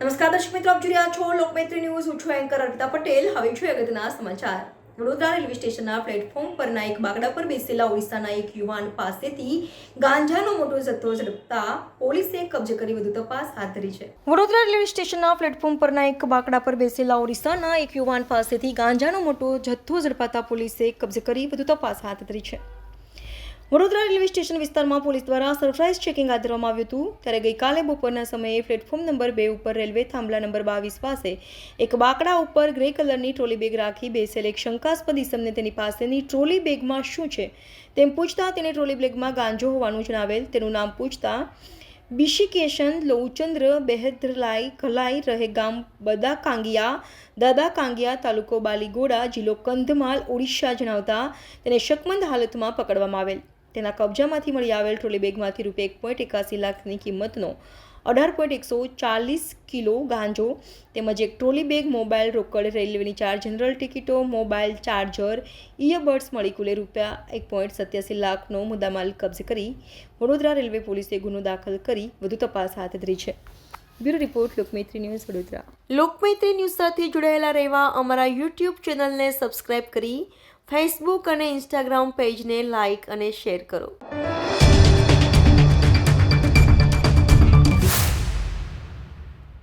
નમસ્કાર દર્શક મિત્રો, આપ જોઈ રહ્યા છો લોકમૈત્રી ન્યૂઝ. હું છું એન્કર અર્પિતા પટેલ. હવે છું અગત્યના સમાચાર. વડોદરા રેલવે સ્ટેશનના પ્લેટફોર્મ પરના એક બાગડા પર બેસેલા ઓડિશાના એક યુવાન પાસેથી ગાંજાનો મોટો જથ્થો ઝડપતા પોલીસે કબજે કરી વધુ તપાસ હાથ ધરી છે. વડોદરા રેલવે સ્ટેશનના પ્લેટફોર્મ પરના એક બાકડા પર બેસેલા ઓડિશાના એક યુવાન પાસેથી ગાંજાનો મોટો જથ્થો ઝડપાતા પોલીસે કબજે કરી વધુ તપાસ હાથ ધરી છે. વડોદરા રેલવે સ્ટેશન વિસ્તારમાં પોલીસ દ્વારા સરપ્રાઇઝ ચેકિંગ હાથ ધરવામાં આવ્યું હતું. ત્યારે ગઈકાલે બપોરના સમયે પ્લેટફોર્મ નંબર બે ઉપર રેલવે થાંભલા નંબર બાવીસ પાસે એક બાકડા ઉપર ગ્રે કલરની ટ્રોલી બેગ રાખી બેસેલ એક શંકાસ્પદ ઇસમને તેની પાસેની ટ્રોલી બેગમાં શું છે તેમ પૂછતા તેને ટ્રોલી બેગમાં ગાંજો હોવાનું જણાવેલ. તેનું નામ પૂછતા બિશિકેશન લોચંદ્ર બેહદ્રલાઈ કલાઈ રહે ગામ બદા કાંગિયા દાદા કાંગિયા તાલુકો બાલીગોડા, જિલ્લો કંધમાલ, ઓડિશા જણાવતા તેને શકમંદ હાલતમાં પકડવામાં આવેલ. તેના કબજામાંથી મળી આવેલ ટ્રોલી બેગમાંથી રૂપિયા એક પોઈન્ટ એકાસી લાખની કિંમતનો અઢાર પોઈન્ટ એકસો ચાલીસ કિલો ગાંજો તેમજ એક ટ્રોલી બેગ, મોબાઈલ રોકડ, રેલવેની ચાર જનરલ ટિકિટો, મોબાઈલ ચાર્જર ઇયરબડ્સ મળી કુલે રૂપિયા એક પોઈન્ટ સત્યાસી લાખનો મુદ્દામાલ કબજે કરી વડોદરા રેલવે પોલીસે ગુનો દાખલ કરી વધુ તપાસ હાથ ધરી છે. Bureau report Lokmaitri news Vadodara. Lokmaitri news સાથે જોડાયેલા રહેવા અમારા યુટ્યુબ ચેનલને સબસ્ક્રાઇબ કરી ફેસબુક અને ઇન્સ્ટાગ્રામ પેજને લાઇક અને શેર કરો.